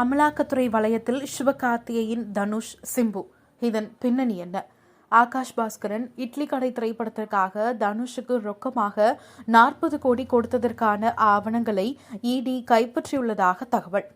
அமலாக்கத்துறை வலயத்தில் சிவகார்த்திகேயன் தனுஷ் சிம்பு. இதன் பின்னணி என்ன? ஆகாஷ் பாஸ்கரன் இட்லி கடை திரைப்படத்திற்காக தனுஷுக்கு ரொக்கமாக நாற்பது கோடி கொடுத்ததற்கான ஆவணங்களை இடி கைப்பற்றியுள்ளதாக தகவல்.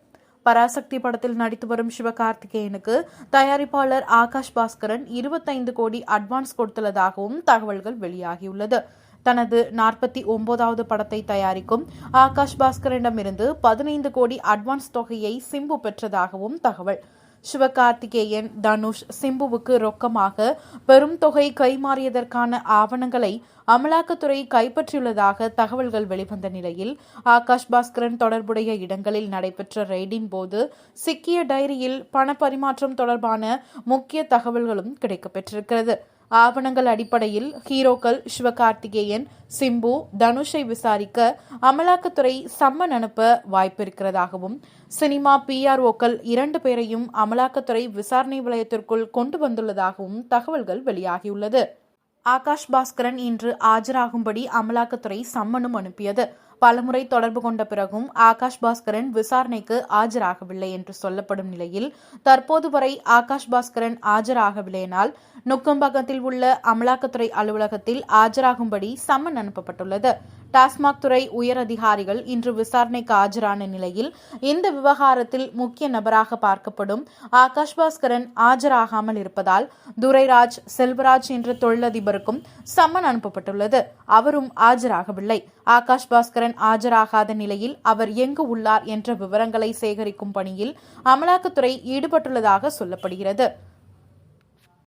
பராசக்தி படத்தில் நடித்து வரும் சிவகார்த்திகேயனுக்கு தயாரிப்பாளர் ஆகாஷ் பாஸ்கரன் இருபத்தைந்து கோடி அட்வான்ஸ் கொடுத்துள்ளதாகவும் தகவல்கள் வெளியாகியுள்ளது. தனது நாற்பத்தி ஒன்பதாவது படத்தை தயாரிக்கும் ஆகாஷ் பாஸ்கரிடமிருந்து பதினைந்து கோடி அட்வான்ஸ் தொகையை சிம்பு பெற்றதாகவும் தகவல். சிவகார்த்திகேயன் தனுஷ் சிம்புவுக்கு ரொக்கமாக பெரும் தொகை கைமாறியதற்கான ஆவணங்களை அமலாக்கத்துறை கைப்பற்றியுள்ளதாக தகவல்கள் வெளிவந்த நிலையில் ஆகாஷ் பாஸ்கரன் தொடர்புடைய இடங்களில் நடைபெற்ற ரெய்டின் போது சிக்கிய டைரியில் பண பரிமாற்றம் தொடர்பான முக்கிய தகவல்களும் கிடைக்கப்பெற்றிருக்கிறது. ஆவணங்கள் அடிப்படையில் ஹீரோக்கள் சிவகார்த்திகேயன் சிம்பு தனுஷை விசாரிக்க அமலாக்கத்துறை சம்மன் அனுப்ப வாய்ப்பிருக்கிறதாகவும் சினிமா பிஆர்ஓக்கள் இரண்டு பேரையும் அமலாக்கத்துறை விசாரணை வலயத்திற்குள் கொண்டு வந்துள்ளதாகவும் தகவல்கள் வெளியாகியுள்ளது. ஆகாஷ் பாஸ்கரன் இன்று ஆஜராகும்படி அமலாக்கத்துறை சம்மனும் அனுப்பியது. பலமுறை தொடர்பு கொண்ட பிறகும் ஆகாஷ் பாஸ்கரன் விசாரணைக்கு ஆஜராகவில்லை என்று சொல்லப்படும் நிலையில் தற்போது வரை ஆகாஷ் பாஸ்கரன் ஆஜராகவில்லையினால் நுக்கம்பகத்தில் உள்ள அமலாக்கத்துறை அலுவலகத்தில் ஆஜராகும்படி சம்மன் அனுப்பப்பட்டுள்ளது. டாஸ்மாக் துறை உயர் அதிகாரிகள் இன்று விசாரணைக்கு ஆஜரான நிலையில் இந்த விவகாரத்தில் முக்கிய நபராக பார்க்கப்படும் ஆகாஷ் பாஸ்கரன் ஆஜராகாமல் இருப்பதால் துரைராஜ் செல்வராஜ் என்ற தொழிலதிபருக்கும் சம்மன் அனுப்பப்பட்டுள்ளது. அவரும் ஆஜராகவில்லை. ஆகாஷ் பாஸ்கரன் ஆஜராகாத நிலையில் அவர் எங்கு உள்ளார் என்ற விவரங்களை சேகரிக்கும் பணியில் அமலாக்கத்துறை ஈடுபட்டுள்ளதாக சொல்லப்படுகிறது.